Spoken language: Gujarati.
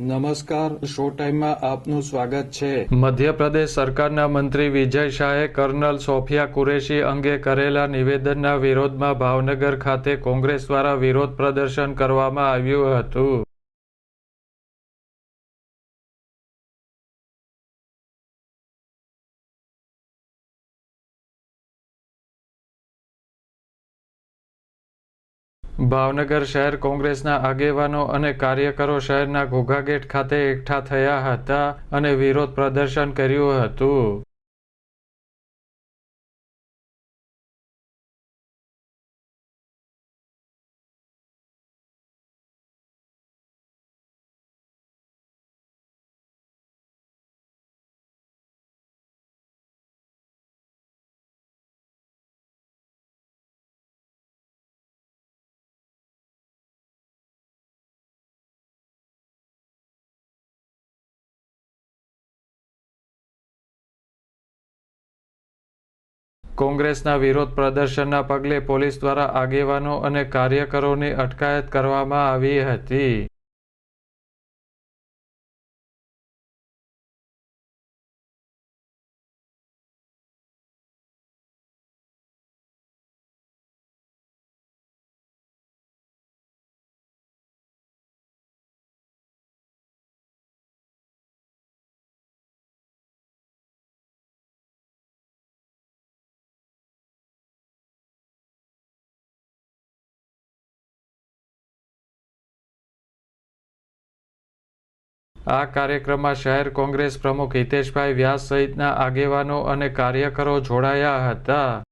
નમસ્કાર, શો ટાઈમમાં આપનું સ્વાગત છે. મધ્યપ્રદેશ સરકારના મંત્રી વિજય શાહે કર્નલ સોફિયા કુરેશી અંગે કરેલા નિવેદનના વિરોધમાં ભાવનગર ખાતે કોંગ્રેસ દ્વારા વિરોધ પ્રદર્શન કરવામાં આવ્યું હતું. ભાવનગર શહેર કોંગ્રેસના આગેવાનો અને કાર્યકરો શહેરના ઘોઘાગેટ ખાતે એકઠા થયા હતા અને વિરોધ પ્રદર્શન કર્યું હતું. કોંગ્રેસના વિરોધ પ્રદર્શનના પગલે પોલીસ દ્વારા આગેવાનો અને કાર્યકરોની અટકાયત કરવામાં આવી હતી. આ કાર્યક્રમમાં શહેર કોંગ્રેસ પ્રમુખ હિતેશભાઈ વ્યાસ સહિતના આગેવાનો અને કાર્યકરો જોડાયા હતા.